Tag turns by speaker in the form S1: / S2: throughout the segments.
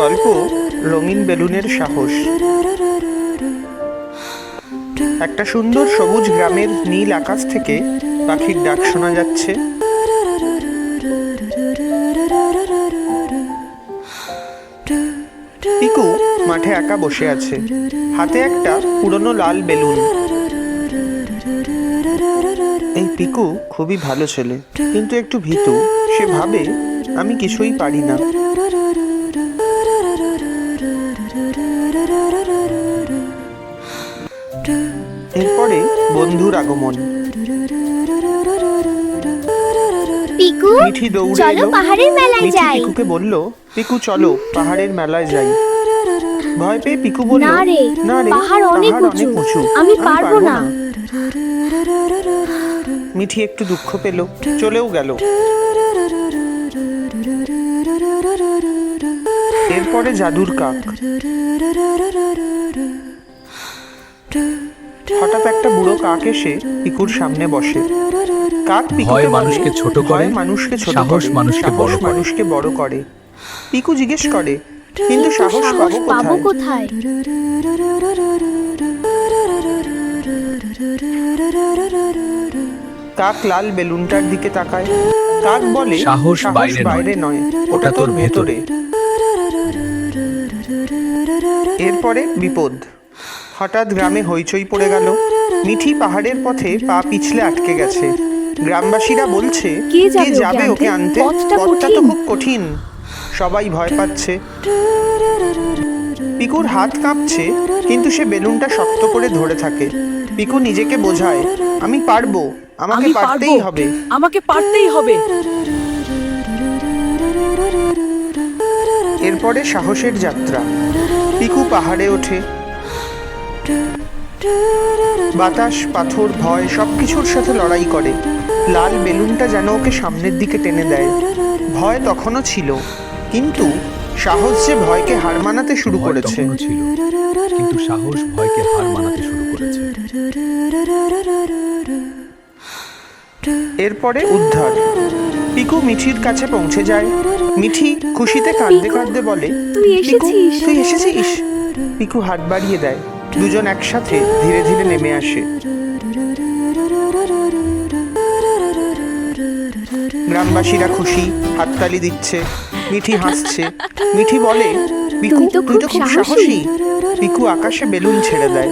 S1: গল্প রঙিন বেলুনের সাহস। একটা সুন্দর সবুজ গ্রামের নীল আকাশ থেকে পাখির ডাক শোনা যাচ্ছে। পিকু মাঠে একা বসে আছে। হাতে একটা পুরনো লাল বেলুন। এই পিকু খুবই ভালো ছেলে, কিন্তু একটু ভীতু। সে ভাবে, আমি কিছুই পারি না। এরপরে বন্ধুর আগমন।
S2: পিকু
S1: মিঠি দৌড়ে
S2: চলো
S1: এলো।
S2: পাহাড়ের মেলায়
S1: মিঠি
S2: যাই।
S1: পিকুকে বলল পিকু চলো পাহাড়ের মেলায় যাই। ভয় পেয়ে পিকু বলল
S2: না রে,
S1: না রে
S2: পাহাড় অনেক উঁচু। আমি পারব না।"
S1: মিঠি একটু দুঃখ পেল চলেও গেল। এরপরে জাদুর কাক। হঠাৎ একটা বুড়ো কাক এসে পিকুর সামনে বসে। কাক পিকুকে
S3: ভয় মানুষকে ছোট করে,
S1: মানুষকে ছোট
S3: সাহস মানুষকে বড় করে।
S1: মানুষকে বড় করে। পিকু জিজ্ঞেস করে কিন্তু সাহস পাবো কোথায়? কাক লাল বেলুনটার দিকে তাকায়। কাক বলে
S3: সাহস বাইরে নয়,
S1: ওটা তোর ভেতরে। এরপরে বিপদ। হঠাৎ গ্রামে হইচই পড়ে গেল। মিঠি পাহাড়ের পথে পা পিছলে আটকে গেছে। গ্রামবাসীরা বলছে
S2: কে যাবে ওকে আনতে? পথটা
S1: তো। খুব কঠিন। সবাই ভয় পাচ্ছে। পিকুর হাত কাঁপছে কিন্তু সে বেলুনটা শক্ত করে ধরে থাকে। পিকু নিজেকে বোঝায় আমি পারব। আমাকে পারতেই হবে।
S4: আমাকে পারতেই হবে।
S1: এরপরে সাহসের যাত্রা। পিকু পাহাড়ে ওঠে। বাতাস পাথর ভয় সবকিছুর সাথে লড়াই করে। লাল বেলুনটা যেন ওকে সামনের দিকে টেনে দেয়। ভয় তখনও ছিল কিন্তু সাহস যে ভয়কে হার মানাতে শুরু করেছে।
S3: কিন্তু সাহস ভয়কে হার মানাতে শুরু করেছে।
S1: এরপরে উদ্ধার। পিকু মিঠির কাছে পৌঁছে যায়। মিঠি খুশিতে কাঁদতে কাঁদতে বলে
S2: তুই এসেছিস?
S1: তুই এসেছিস? পিকু হাত বাড়িয়ে দেয়। দুজন একসাথে ধীরে ধীরে নেমে আসে। গ্রামবাসীরা খুশি হাততালি দিচ্ছে মিঠি হাসছে। মিঠি বলে পিকু
S2: তুই তো খুব
S1: খুব
S2: সাহসী।"
S1: সাহসী। পিকু আকাশে বেলুন ছেড়ে দেয়।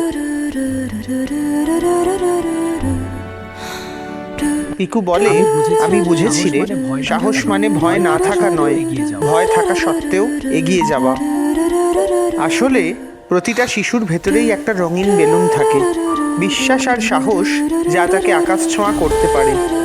S1: পিকু বলে
S3: আমি বুঝেছি,
S1: রে
S3: সাহস মানে ভয় না থাকা
S1: মানে না থাকা
S3: নয়।
S1: ভয় থাকা সত্ত্বেও এগিয়ে যাওয়া। আসলে প্রতিটা শিশুর ভেতরেই একটা রঙিন বেলুন থাকে। বিশ্বাস আর সাহস যা তাকে আকাশ ছোঁয়া করতে পারে।